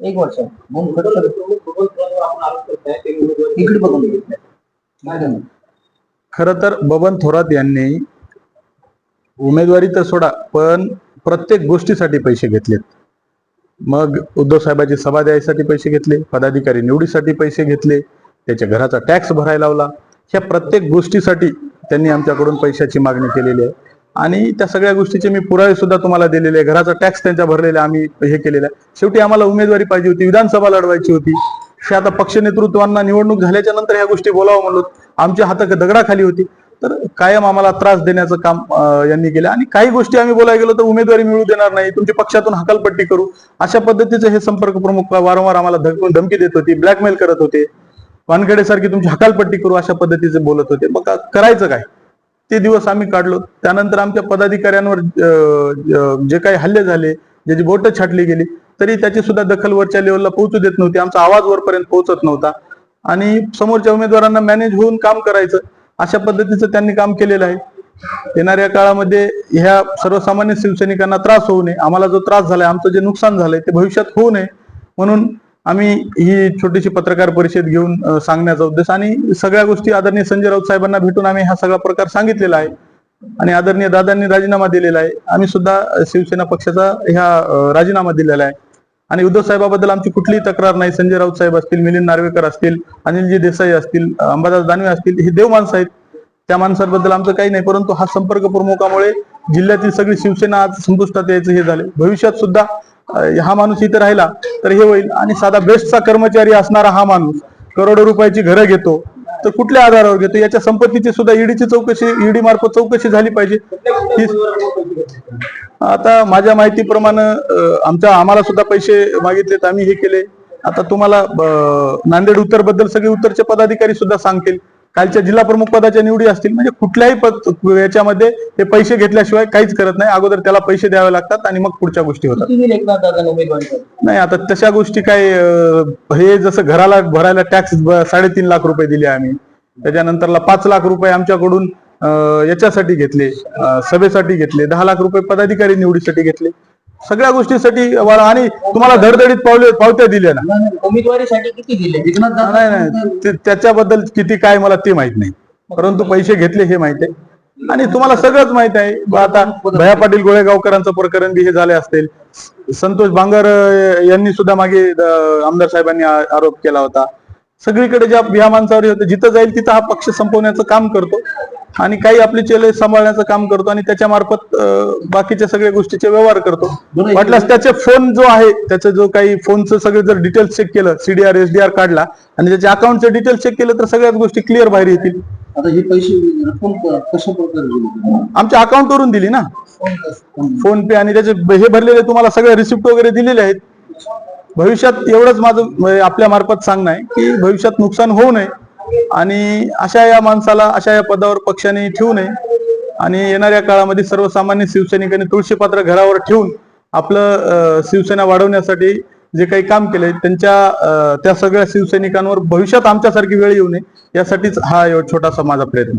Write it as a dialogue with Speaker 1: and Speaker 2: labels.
Speaker 1: एक वर्ष. मग खरं इकडे बघून घे.
Speaker 2: तर बबन थोरात यांनी उमेदवारी तर सोडा पण प्रत्येक गोष्टीसाठी पैसे घेतलेत. मग उद्धव साहेबांची सभा द्यायसाठी पैसे घेतले पदाधिकारी निवडीसाठी पैसे घेतले त्याच्या घराचा टॅक्स भरायला लावला. ह्या प्रत्येक गोष्टीसाठी त्यांनी आमच्याकडून पैशाची मागणी केलेली आहे. आणि त्या सगळ्या गोष्टीचे मी पुरावे सुद्धा तुम्हाला दिलेले आहे घराचा टॅक्स त्यांच्या भरलेला आम्ही हे केलेला आहे शेवटी आम्हाला उमेदवारी पाहिजे होती विधानसभा लढवायची होती. हे आता पक्ष नेतृत्वांना निवडणूक झाल्याच्यानंतर ह्या गोष्टी बोलावं म्हणलो. आमच्या हातात दगडाखाली होती. तर कायम आम्हाला त्रास देण्याचं काम यांनी केलं. आणि काही गोष्टी आम्ही बोलायला गेलो तर उमेदवारी मिळू देणार नाही. तुमच्या पक्षातून हकालपट्टी करू. अशा पद्धतीचे हे संपर्क प्रमुख वारंवार आम्हाला धमकी धमकी देत होती ब्लॅकमेल करत होते. वानखेडे सारखी तुमची हकालपट्टी करू अशा पद्धतीचे बोलत होते. मग करायचं काय? ते दिवस आम्ही काढलो. त्यानंतर आमच्या पदाधिकाऱ्यांवर जे काही हल्ले झाले ज्याची बोट छाटली गेली तरी त्याची सुद्धा दखल वरच्या लेवलला पोहोचू देत नव्हती. आमचा आवाज वरपर्यंत पोहोचत नव्हता. आणि समोरच्या उमेदवारांना मॅनेज होऊन काम करायचं अशा पद्धतीचं त्यांनी काम केलेलं आहे. येणाऱ्या काळामध्ये ह्या सर्वसामान्य शिवसैनिकांना त्रास होऊ नये. आम्हाला जो त्रास झालाय आमचं जे नुकसान झालंय ते भविष्यात होऊ नये. म्हणून आम्ही ही छोटीशी पत्रकार परिषद घेऊन सांगण्याचा उद्देश आणि सगळ्या गोष्टी आदरणीय संजय राऊत साहेबांना भेटून आम्ही हा सगळा प्रकार सांगितलेला आहे आणि आदरणीय दादांनी राजीनामा दिलेला आहे. आम्ही सुद्धा शिवसेना पक्षाचा ह्या राजीनामा दिलेला आहे. आणि उद्धव साहेबाबद्दल आमची कुठलीही तक्रार नाही. संजय राऊत साहेब असतील मिलिंद नार्वेकर असतील अनिलजी देसाई असतील अंबादास दानवे असतील हे देव माणसं आहेत. त्या माणसांबद्दल आमचं काही नाही परंतु हा संपर्क प्रमुखामुळे जिल्ह्यातील सगळी शिवसेना आज संपुष्टात यायचं हे झाले. भविष्यात सुद्धा हा माणूस इथे राहिला तर हे होईल. आणि साधा बेस्टचा कर्मचारी असणारा हा माणूस करोडो रुपयाची घरं घेतो तर कुठल्या आधारावर घेतो? याच्या संपत्तीची सुद्धा ईडीची चौकशी ईडी मार्फत चौकशी झाली पाहिजे. ही आता माझ्या माहितीप्रमाणे आमच्या आम्हाला सुद्धा पैसे मागितलेत आम्ही हे केले. आता तुम्हाला नांदेड उत्तरबद्दल सगळे उत्तरचे पदाधिकारी सुद्धा सांगतील. कालच्या जिल्हा प्रमुख पदाच्या निवडी असतील म्हणजे कुठल्याही पद याच्यामध्ये ते पैसे घेतल्याशिवाय काहीच करत नाही. अगोदर त्याला पैसे द्यावे लागतात आणि मग पुढच्या गोष्टी होतात. नाही आता तशा गोष्टी काय हे जसं घराला भरायला टॅक्स साडेतीन लाख रुपये दिले आम्ही. त्याच्यानंतरला पाच लाख रुपये आमच्याकडून याच्यासाठी घेतले सभेसाठी घेतले. दहा लाख रुपये पदाधिकारी निवडीसाठी घेतले. सगळ्या गोष्टीसाठी आणि तुम्हाला धडधडीत पावले पावत्या दिल्या ना.
Speaker 1: उमेदवारीसाठी किती दिले? एकनाथ
Speaker 2: नाही नाही ते- त्याच्याबद्दल किती काय मला ते माहीत नाही. परंतु पैसे घेतले हे माहीत आहे. आणि तुम्हाला सगळंच माहीत आहे. बा आता भया पाटील गोळेगावकरांचं प्रकरण बी हे झाले असतील. संतोष बांगर अं, यांनी सुद्धा मागे अं, आमदार साहेबांनी आ- आरोप केला होता. सगळीकडे ज्या या माणसावर होते जिथं जाईल तिथं हा पक्ष संपवण्याचं काम करतो. आणि काही आपले चेले सांभाळण्याचं काम करतो आणि त्याच्या मार्फत बाकीच्या सगळ्या गोष्टीचे व्यवहार करतो. वाटल्यास त्याचे फोन जो आहे त्याचं जो काही फोनचं सगळे जर डिटेल्स चेक केलं सीडीआर एसडीआर काढला आणि त्याच्या अकाउंटचे डिटेल्स चेक केलं तर सगळ्याच गोष्टी क्लिअर बाहेर येतील.
Speaker 1: आता हे पैसे क- कशा प्रकारे दिली
Speaker 2: आमच्या अकाउंटवरून दिली ना. फोन पे आणि त्याचे हे भरलेले तुम्हाला सगळे रिसिप्ट वगैरे दिलेले आहेत. भविष्यात एवढंच माझं आपल्या मार्फत सांगणं आहे की भविष्यात नुकसान होऊ नये. आणि अशा या माणसाला अशा या पदावर पक्षाने ठेवू नये. आणि येणाऱ्या काळामध्ये सर्वसामान्य शिवसैनिकांनी तुळशीपात्र घरावर ठेवून आपलं शिवसेना वाढवण्यासाठी जे काही काम केलंय त्यांच्या त्या सगळ्या शिवसैनिकांवर भविष्यात आमच्यासारखी वेळ येऊ नये यासाठीच हा छोटासा माझा प्रयत्न.